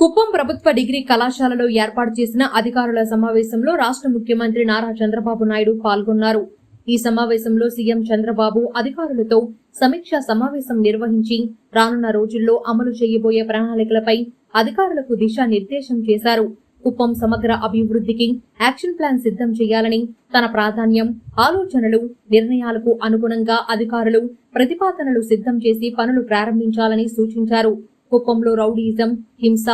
కుప్పం ప్రభుత్వ డిగ్రీ కళాశాలలో ఏర్పాటు చేసిన అధికారుల సమావేశంలో రాష్ట్ర ముఖ్యమంత్రి నారా చంద్రబాబు నాయుడు పాల్గొన్నారు. ఈ సమావేశంలో సీఎం చంద్రబాబు అధికారులతో సమీక్షా సమావేశం నిర్వహించి రానున్న రోజుల్లో అమలు చేయబోయే ప్రణాళికలపై అధికారులకు దిశానిర్దేశం చేశారు. కుప్పం సమగ్ర అభివృద్ధికి యాక్షన్ ప్లాన్ సిద్ధం చేయాలని తన ప్రాధాన్యం ఆలోచనలు నిర్ణయాలకు అనుగుణంగా అధికారులు ప్రతిపాదనలు సిద్ధం చేసి పనులు ప్రారంభించాలని సూచించారు. కుప్పంలో రౌడీయిజం హింస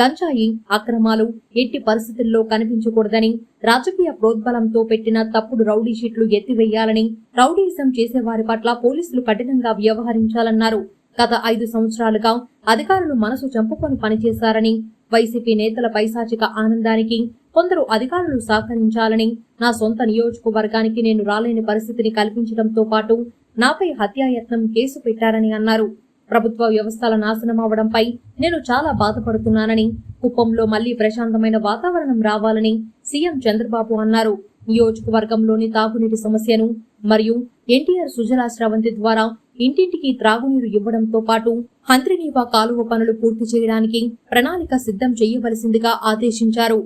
గంజాయి అక్రమాలు ఎట్టి పరిస్థితుల్లో కనిపించకూడదని రాజకీయ ప్రోద్బలంతో పెట్టిన తప్పుడు రౌడీ షీట్లు ఎత్తివేయాలని రౌడీయిజం చేసేవారి పట్ల పోలీసులు కఠినంగా వ్యవహరించాలన్నారు. గత ఐదు సంవత్సరాలుగా అధికారులు మనసు చంపుకొని పనిచేశారని వైసీపీ నేతల పైశాచిక ఆనందానికి కొందరు అధికారులు సహకరించాలని నా సొంత నియోజకవర్గానికి నేను రాలేని పరిస్థితిని కల్పించడంతో పాటు నాపై హత్యాయత్నం కేసు పెట్టారని అన్నారు. ప్రభుత్వ వ్యవస్థల నాశనం అవడంపై నేను చాలా బాధపడుతున్నానని కుప్పంలో మళ్ళీ ప్రశాంతమైన వాతావరణం రావాలని సీఎం చంద్రబాబు అన్నారు. నియోజకవర్గంలోని తాగునీటి సమస్యను మరియు ఎన్టీఆర్ సుజలా స్రవంతి ద్వారా ఇంటింటికి త్రాగునీరు ఇవ్వడంతో పాటు హంత్రినీవా కాలువ పనులు పూర్తి చేయడానికి ప్రణాళిక సిద్ధం చేయవలసిందిగా ఆదేశించారు.